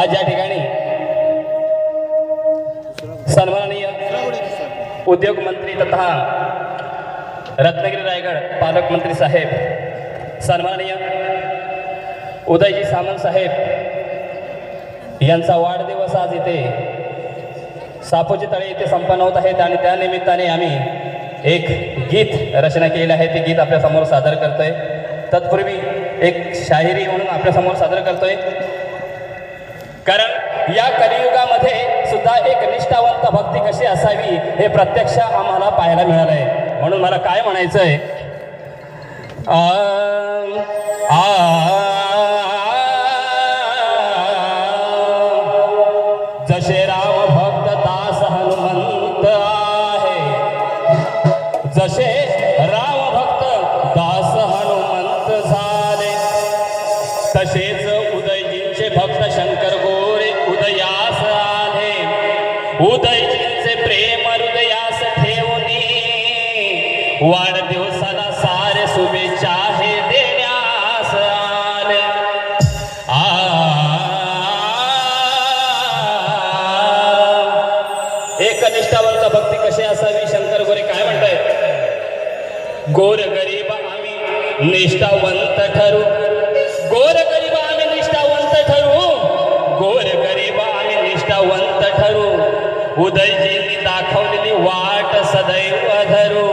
आज या ठिकाणी सन्माननीय उद्योग मंत्री तथा रत्नागिरी रायगड पालकमंत्री साहेब सन्माननीय उदयजी सामंत साहेब यांचा वाढदिवस आज इथे सापोजी तळे इथे संपन्न होत आहेत आणि त्या निमित्ताने आम्ही एक गीत रचना केलेलं आहे. ते गीत आपल्यासमोर सादर करतोय. तत्पूर्वी एक शाहिरी म्हणून आपल्यासमोर सादर करतोय. कारण या कलियुगामध्ये सुद्धा एक निष्ठावंत भक्ती कशी असावी हे प्रत्यक्ष आम्हाला पाहायला मिळालं आहे म्हणून मला काय म्हणायचं आहे आ, आ, उदयजींचे प्रेम हृदयास ठेवणी वाढदिवसाला सारे शुभेच्छा हे देण्यास आ। एक निष्ठावंत भक्ती कशी असावी? शंकर गोरे काय म्हणतायत? गोर गरीब आम्ही, निष्ठावंत ठरू। उदयजींनी दाखवलेली वाट सदैव धरू.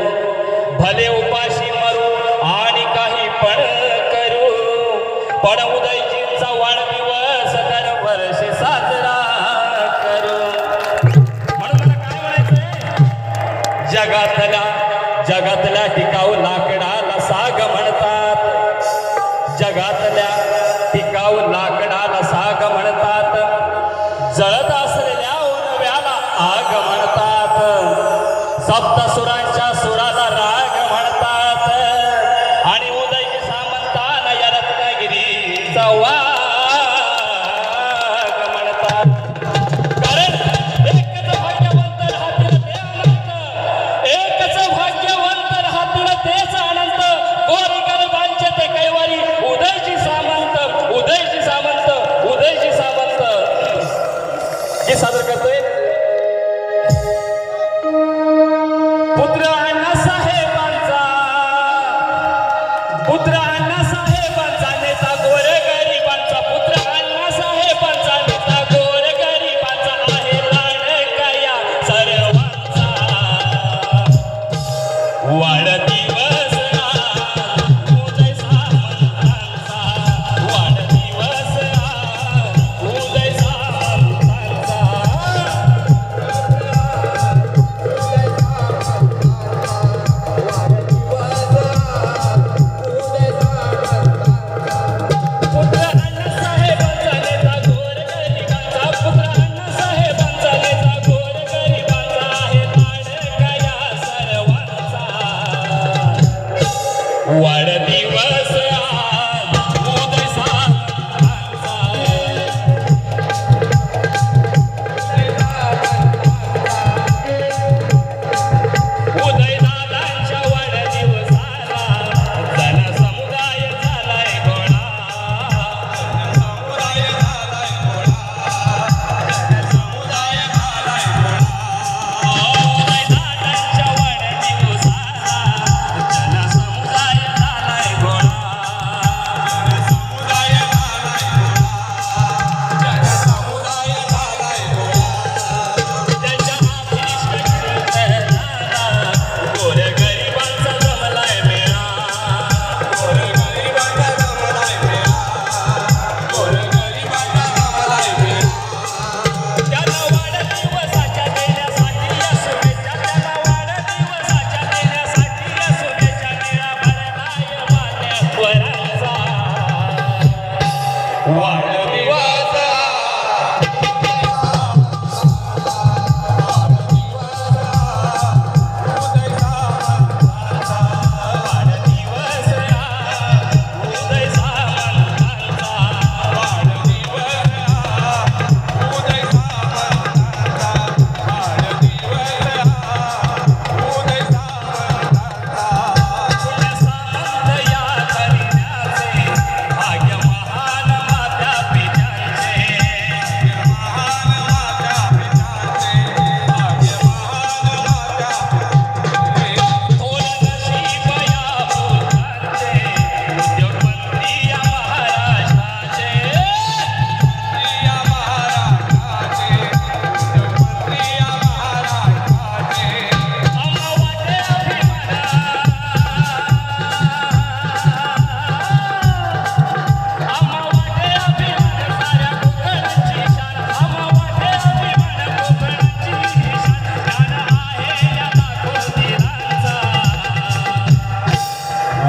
भले उपाशी मरू आणि काही पण करू. पण उदयजींचा वाढदिवस दरवर्षी साजरा करू. म्हणून मला काय म्हणायचंय? जगातल्या जगातल्या atas surat पुत्र अण्णा साहेबांचा Wow.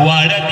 वाढत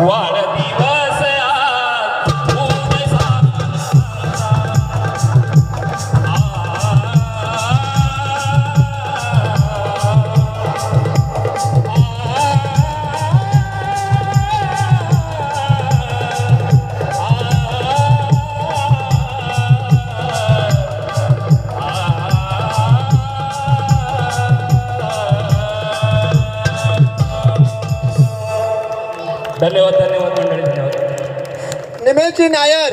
Why? धन्यवाद धन्यवाद मंडळी धन्यवाद. निमेशजी नायर.